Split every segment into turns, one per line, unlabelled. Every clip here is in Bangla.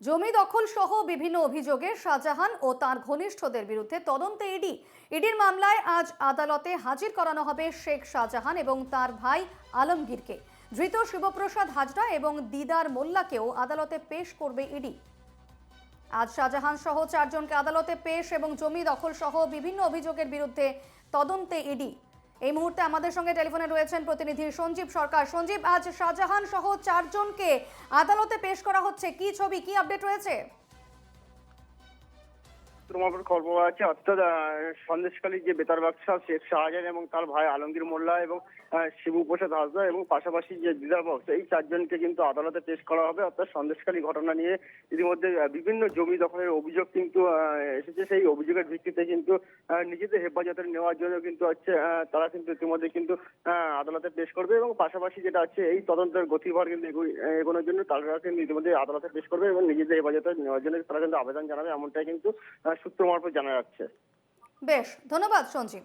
জমি দখল সহ বিভিন্ন অভিযোগে শাহজাহান ও তার ঘনিষ্ঠদের বিরুদ্ধে তদন্তে ইডি। ইডির মামলায় আজ আদালতে হাজির করানো হবে শেখ শাহজাহান এবং তার ভাই আলমগীরকে। ধৃত শিবপ্রসাদ হাজরা এবং দিদার মোল্লাকেও আদালতে পেশ করবে ইডি। আজ শাহজাহান সহ চারজনকে আদালতে পেশ এবং জমি দখল সহ বিভিন্ন অভিযোগের বিরুদ্ধে তদন্তে ইডি। এই মুহূর্তে আমাদের সঙ্গে টেলিফোনে রয়েছেন প্রতিনিধি সঞ্জীব সরকার। সঞ্জীব, আজ শাহজাহান সহ চারজনকে আদালতে পেশ করা হচ্ছে। কি ছবি, কি আপডেট রয়েছে?
খবর পাওয়া যাচ্ছে অর্থাৎ আহ, সন্দেশখালী যে বেতার বাদশাহ শেখ শাহজাহান এবং তার ভাই আলমগীর মোল্লা এবং শিবু প্রসাদ হাসদা এবং পাশাপাশি যে দিদার বক্স এই চারজনকে কিন্তু আদালতে পেশ করা হবে। অর্থাৎ সন্দেশখালী ঘটনা নিয়ে ইতিমধ্যে বিভিন্ন জমি দখলের অভিযোগ কিন্তু এসেছে। সেই অভিযোগের ভিত্তিতে কিন্তু নিজেদের হেফাজতে নেওয়ার জন্য কিন্তু হচ্ছে তারা কিন্তু ইতিমধ্যে কিন্তু আদালতে পেশ করবে এবং পাশাপাশি যেটা আছে এই তদন্তের গতিভার কিন্তু এগো- এগোনোর জন্য তারা কিন্তু ইতিমধ্যে আদালতে পেশ করবে এবং নিজেদের হেফাজতে নেওয়ার জন্য তারা কিন্তু আবেদন জানাবে। এমনটাই কিন্তু সূত্র মারফত জানা যাচ্ছে।
বেশ, ধন্যবাদ সঞ্জীব।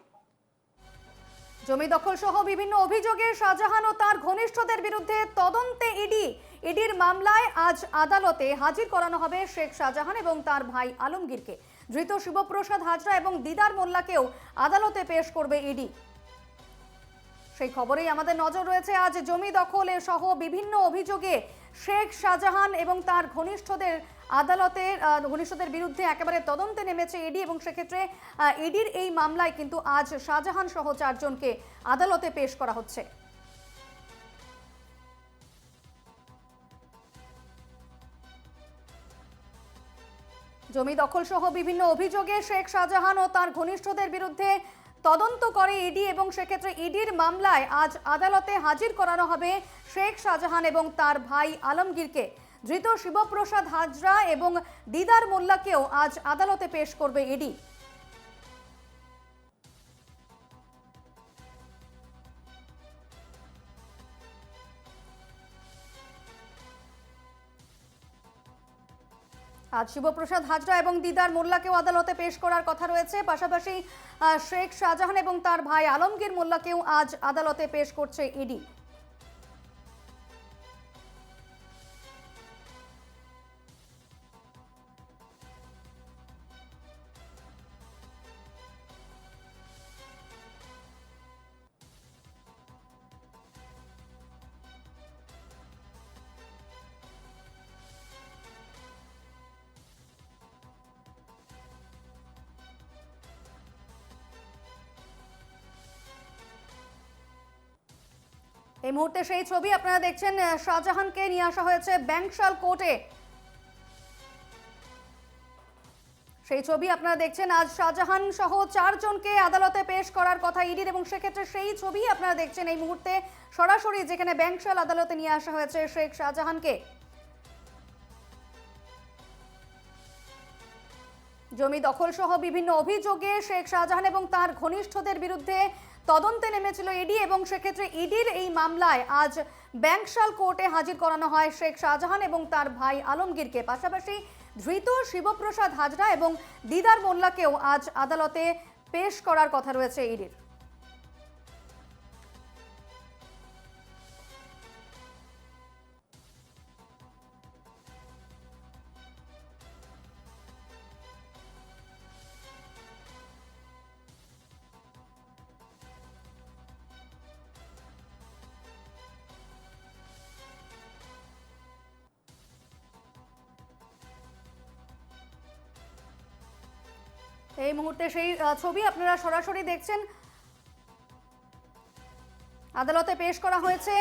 জমি দখল সহ বিভিন্ন অভিযোগে শাহজাহান ও তার ঘনিষ্ঠদের বিরুদ্ধে তদন্তে ইডি, ইডির মামলায় আজ আদালতে হাজির করানো হবে শেখ শাহজাহান এবং তার ভাই আলমগীরকে। ধৃত শিবপ্রসাদ হাজরা এবং দিদার মোল্লাকেও আদালতে পেশ করবে ইডি। সেই খবরেই আমাদের নজর রয়েছে আজ জমি দখলে সহ বিভিন্ন অভিযোগে শেখ শাহজাহান এবং তার ঘনিষ্ঠদের আদালতের ঘনিষ্ঠদের বিরুদ্ধে একেবারে তদন্তে নেমেছে ইডি এবং সেক্ষেত্রে ইডির এই মামলায় কিন্তু আজ শাহজাহান সহ চারজনকে আদালতে পেশ করা হচ্ছে। জমি দখল সহ বিভিন্ন অভিযোগে শেখ শাহজাহান ও তার ঘনিষ্ঠদের বিরুদ্ধে তদন্ত করে ইডি এবং সেক্ষেত্রে ইডির মামলায় আজ আদালতে হাজির করানো হবে শেখ শাহজাহান এবং তার ভাই আলমগীরকে। ধৃত শিবপ্রসাদ হাজরা এবং দিদার মোল্লাকেও আজ আদালতে পেশ করবে ইডি। আজ শিবপ্রসাদ হাজরা এবং দিদার মোল্লাকেও আদালতে পেশ করার কথা রয়েছে। পাশাপাশি শেখ শাহজাহান এবং তার ভাই আলমগীর মোল্লাকেও আজ আদালতে পেশ করছে ইডি। এই মুহূর্তে সেই ছবি আপনারা দেখছেন শাহজাহানকে নিয়ে আসা হয়েছে ব্যাংকশাল কোর্টে। সেই ছবি আপনারা দেখছেন, আজ শাহজাহান সহ চারজনকে আদালতে পেশ করার কথা ইডির এবং সেক্ষেত্রে সেই ছবি আপনারা দেখছেন এই মুহূর্তে সরাসরি যেখানে ব্যাংকশাল আদালতে নিয়ে আসা হয়েছে শেখ শাহজাহানকে। জমি দখল সহ বিভিন্ন অভিযোগে শেখ শাহজাহান এবং তার ঘনিষ্ঠদের বিরুদ্ধে তদন্তে নেমেছিল ইডি এবং সেক্ষেত্রে ইডির এই মামলায় আজ ব্যাংকশাল কোর্টে হাজির করানো হয় শেখ শাহজাহান এবং তার ভাই আলমগীরকে। পাশাপাশি ধৃত শিবপ্রসাদ হাজরা এবং দিদার মোল্লাকেও আজ আদালতে পেশ করার কথা রয়েছে ইডির। এই মুহূর্তে সেই ছবি আপনারা সরাসরি দেখছেন। আদালতে পেশ করা হয়েছে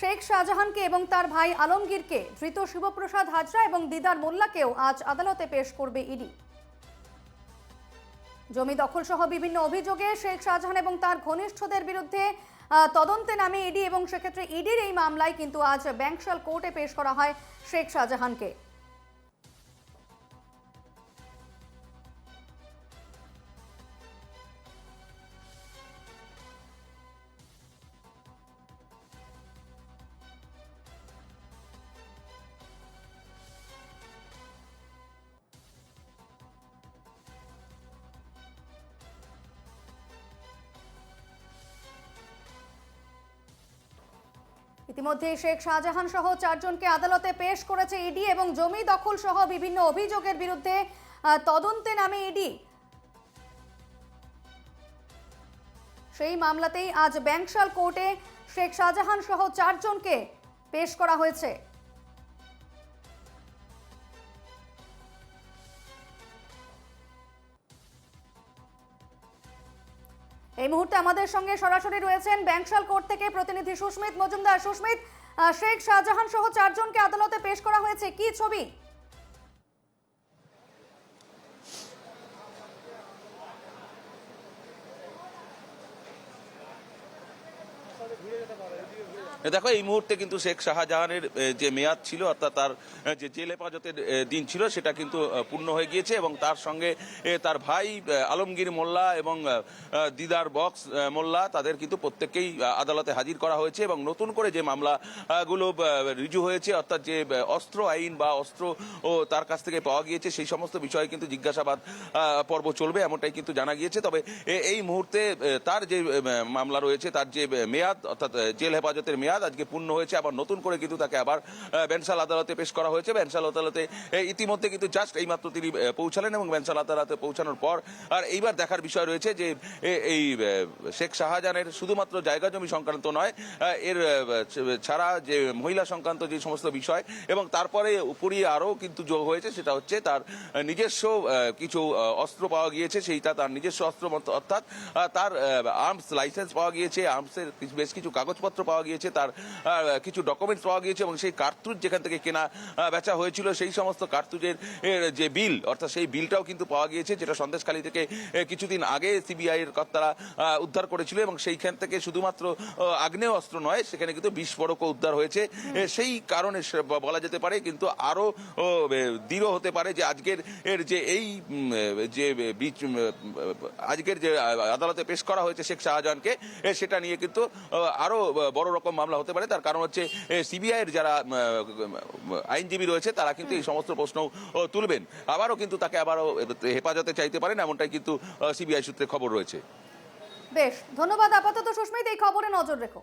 শেখ শাহজাহানকে এবং তার ভাই আলমগীরকে। ধৃত শিবপ্রসাদ হাজরা এবং দিদার মোল্লাকেও আজ আদালতে পেশ করবে ইডি। জমি দখল সহ বিভিন্ন অভিযোগে শেখ শাহজাহান এবং তার ঘনিষ্ঠদের বিরুদ্ধে তদন্তে নামে ইডি এবং সেক্ষেত্রে ইডির এই মামলায় কিন্তু আজ ব্যাংকশাল কোর্টে পেশ করা হয় শেখ শাহজাহানকে। ইতিমধ্যে শেখ শাহজাহান সহ চারজনকে আদালতে পেশ করেছে ইডি এবং জমি দখল সহ বিভিন্ন অভিযোগের বিরুদ্ধে তদন্তে নামে ইডি। সেই মামলাতেই আজ ব্যাংকশাল কোর্টে শেখ শাহজাহান সহ চারজনকে পেশ করা হয়েছে। এই মুহূর্তে আমাদের সঙ্গে সরাসরি রয়েছেন ব্যাংকশাল কোর্ট থেকে প্রতিনিধি সুস্মিত মজুমদার। সুস্মিত শেখ শাহজাহান সহ চারজনকে আদালতে পেশ করা হয়েছে। কি ছবি?
দেখো এই মুহূর্তে কিন্তু শেখ শাহজাহানের যে মেয়াদ ছিল অর্থাৎ তার যে জেল হেফাজতের দিন ছিল সেটা কিন্তু পূর্ণ হয়ে গিয়েছে এবং তার সঙ্গে তার ভাই আলমগীর মোল্লা এবং দিদার বক্স মোল্লা তাদের কিন্তু প্রত্যেককেই আদালতে হাজির করা হয়েছে এবং নতুন করে যে মামলা আহ, গুলো রিজু হয়েছে অর্থাৎ যে অস্ত্র আইন বা অস্ত্র ও তার কাছ থেকে পাওয়া গিয়েছে সেই সমস্ত বিষয়ে কিন্তু জিজ্ঞাসাবাদ পর্ব চলবে এমনটাই কিন্তু জানা গিয়েছে। তবে এই মুহূর্তে তার যে মামলা রয়েছে তার যে মেয়াদ অর্থাৎ জেল হেফাজতের মেয়াদ আজকে পূর্ণ হয়েছে, আবার নতুন করে কিন্তু তাকে আবার বেনসাল আদালতে পেশ করা হয়েছে। বেনসাল আদালতে ইতিমধ্যে কিন্তু জাস্ট এইমাত্র তিনি পৌঁছালেন এবং বেনসাল আদালতে পৌঁছানোর পর, আর এইবার দেখার বিষয় রয়েছে যে এই শেখ শাহজাহানের শুধুমাত্র জায়গা জমি সংক্রান্ত নয় এর ছাড়া যে মহিলা সংক্রান্ত যে সমস্ত বিষয় এবং তারপরে উপরিয়ে আরও কিন্তু যোগ হয়েছে, সেটা হচ্ছে তার নিজস্ব কিছু অস্ত্র পাওয়া গিয়েছে, সেইটা তার নিজস্ব অস্ত্র অর্থাৎ তার আর্মস লাইসেন্স পাওয়া গিয়েছে আর্মসের বেশ কিছু কাগজপত্র পাওয়া গিয়েছে তার কিছু ডকুমেন্টস পাওয়া গিয়েছে এবং সেই কার্তুজ যেখান থেকে কেনা বেচা হয়েছিল সেই সমস্ত কার্তুজের যে বিল অর্থাৎ সেই বিলটাও কিন্তু পাওয়া গিয়েছে যেটা সন্দেশখালী থেকে কিছুদিন আগে সিবিআই এর কর্তারা উদ্ধার করেছিল এবং সেইখান থেকে শুধুমাত্র আগ্নেয় অস্ত্র নয় সেখানে কিন্তু বিস্ফোরকও উদ্ধার হয়েছে। সেই কারণে বলা যেতে পারে কিন্তু আরও ও, এ, দৃঢ় হতে পারে যে আজকের এর যে এই যে বিচ- আজকের যে আদালতে পেশ করা হয়েছে শেখ শাহজাহানকে সেটা নিয়ে কিন্তু আহ, আরও বড় রকম মামলা হতে পারে। তার কারণ হচ্ছে সিবিআই এর যারা আইনজীবী রয়েছে, তারা কিন্তু এই সমস্ত প্রশ্ন তুলবেন। আবারও কিন্তু তাকে আবারও হেফাজতে চাইতে পারেন, এমনটাই কিন্তু সিবিআই সূত্রে খবর রয়েছে।
বেশ, ধন্যবাদ আপাতত সুস্মিত, এই খবরে নজর রেখো।